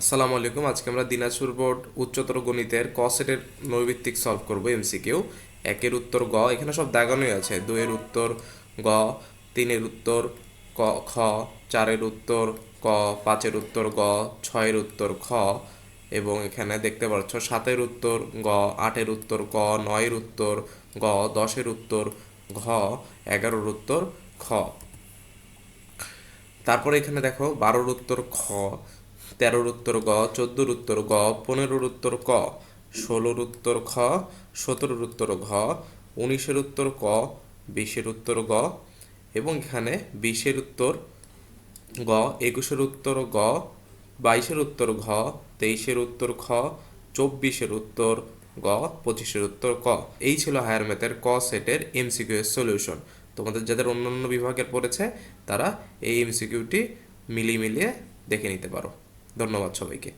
আসসালামু আলাইকুম। আজকে আমরা দিনাজপুর বোর্ড উচ্চতর গণিতের ক সেটের নৈবিত্তিক সলভ করব, এমসিকিউ। একের উত্তর গ, এখানে সব দাগানোই আছে। দুইয়ের উত্তর গ, তিনের উত্তর ক, খ, চারের উত্তর ক, পাঁচের উত্তর গ, ছয়ের উত্তর খ, এবং এখানে দেখতে পাচ্ছ সাতের উত্তর গ, আটের উত্তর ক, নয়ের উত্তর গ, দশের উত্তর ঘ, এগারোর উত্তর খ। তারপরে এখানে দেখো বারোর উত্তর খ। তেরোর উত্তর গ, চোদ্দোর উত্তর গ, পনেরোর উত্তর ক, ষোলোর উত্তর খ, সতেরোর উত্তর ঘ, উনিশের উত্তর ক, বিশের উত্তর গ এবং এখানে বিশের উত্তর গ, একুশের উত্তর গ, বাইশের উত্তর ঘ, তেইশের উত্তর খ, চব্বিশের উত্তর গ, পঁচিশের উত্তর ক। এই ছিল হায়ার ম্যাথের ক সেটের এমসিকিউ এর সলিউশন। তোমাদের যাদের অন্যান্য বিভাগের পড়েছে, তারা এই এমসিকিউটি মিলিয়ে মিলিয়ে দেখে নিতে পারো। ধন্যবাদ সবাইকে।